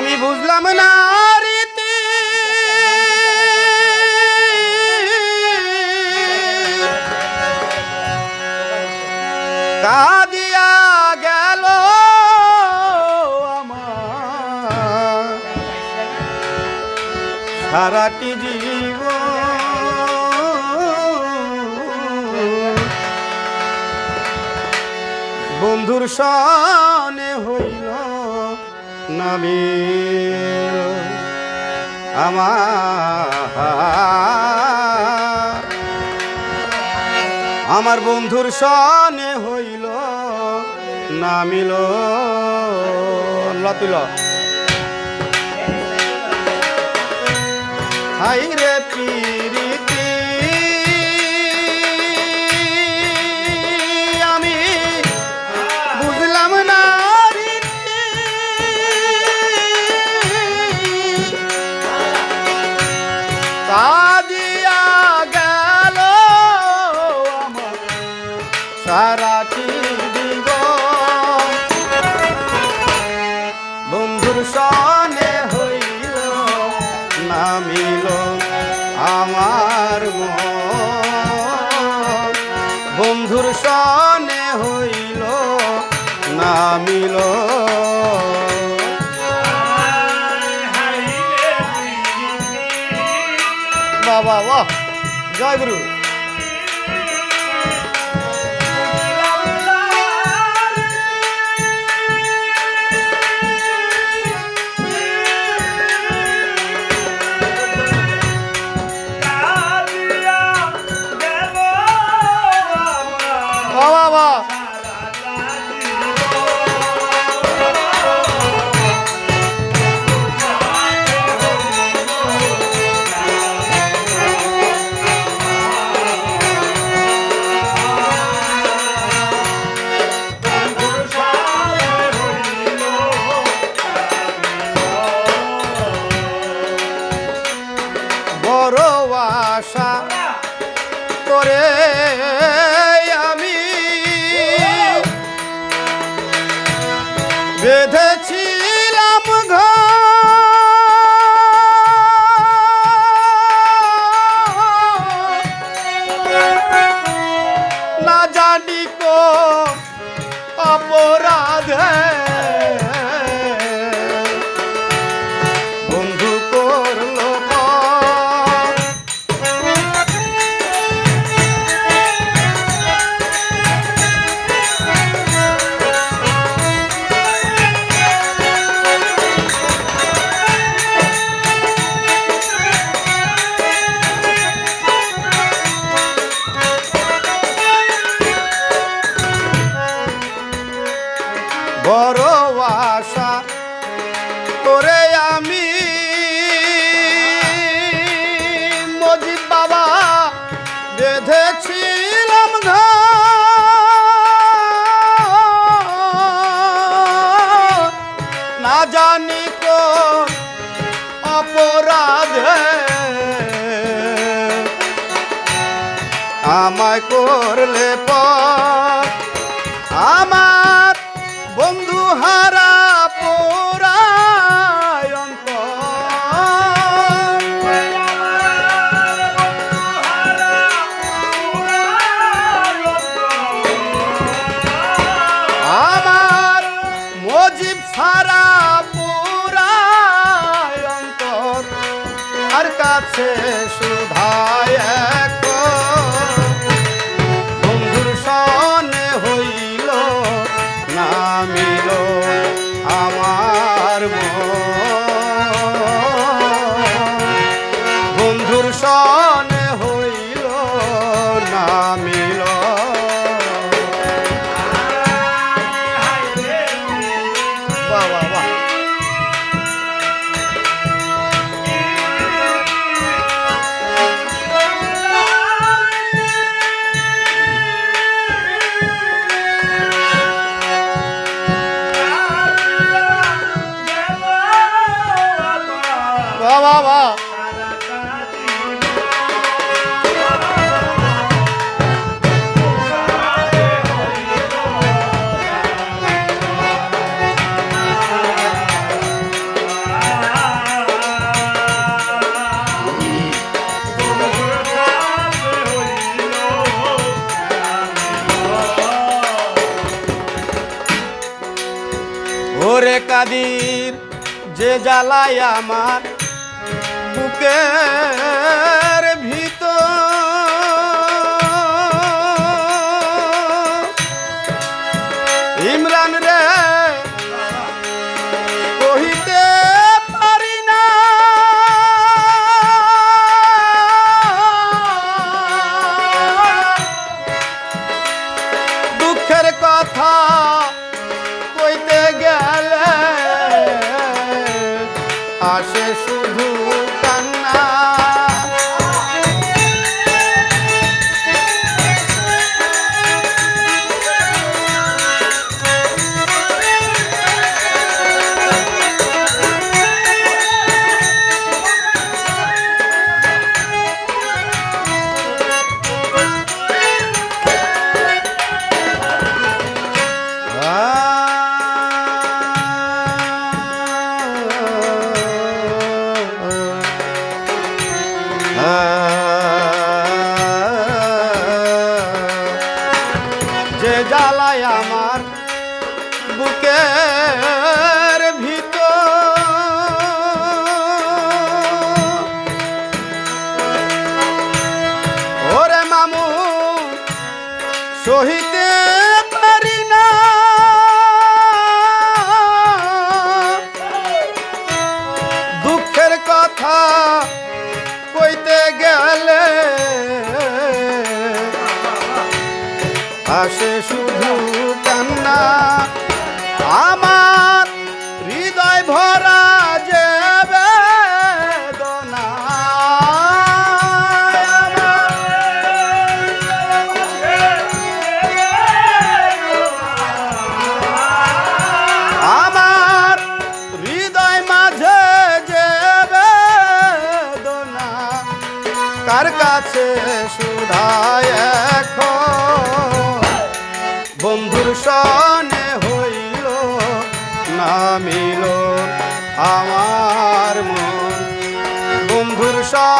আমি বুঝলাম না রীতি। সারাটি জীব বন্ধুর সব নামি। আমার আমার বন্ধুর সনে হইল নামিল। লতিল। হাই রে পি ਵਾਹਿਗੁਰੂ जानी को अपराध है। जाने কাদির যে জ্বালায় আমার Pacheco do আসে শুধু কান্না। আমার হৃদয় ভরা যে কার কাছে সুধায় ছিল আমার মন। বন্ধুর সব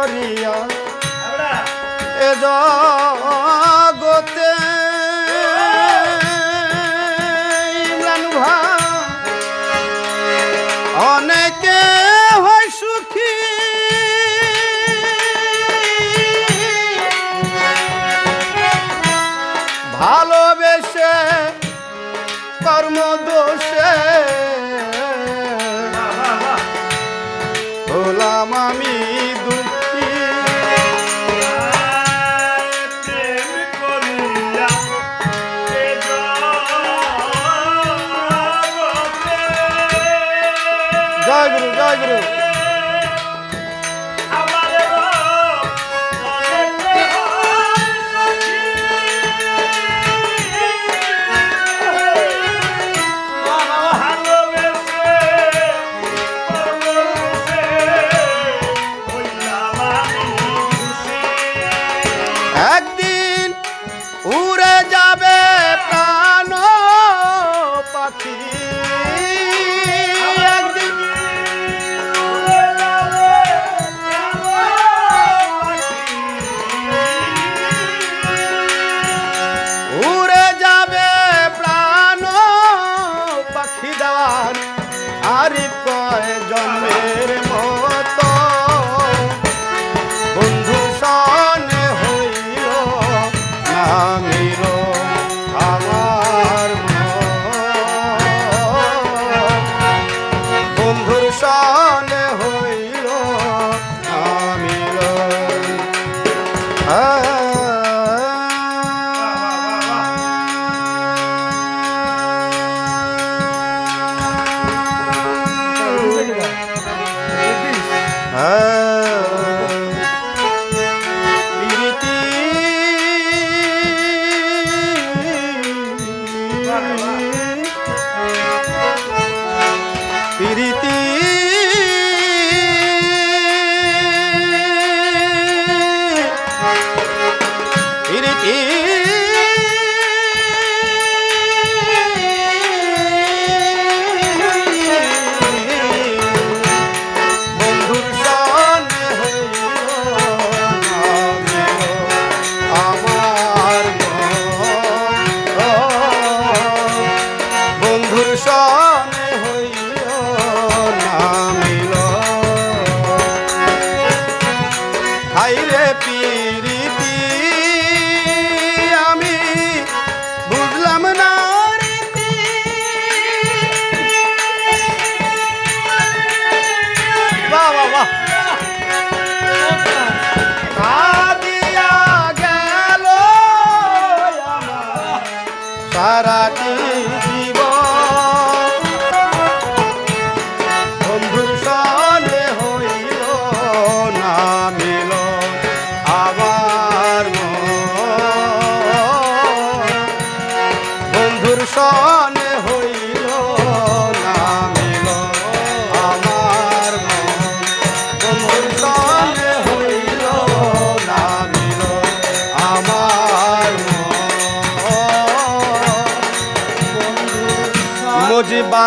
করিয়া এ জগতে ইমরান অনেকে হয় সুখী। ভালোবেসে কর্মদোষ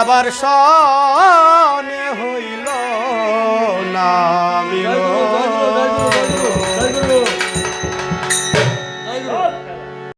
আবার সনে হইল না মিলো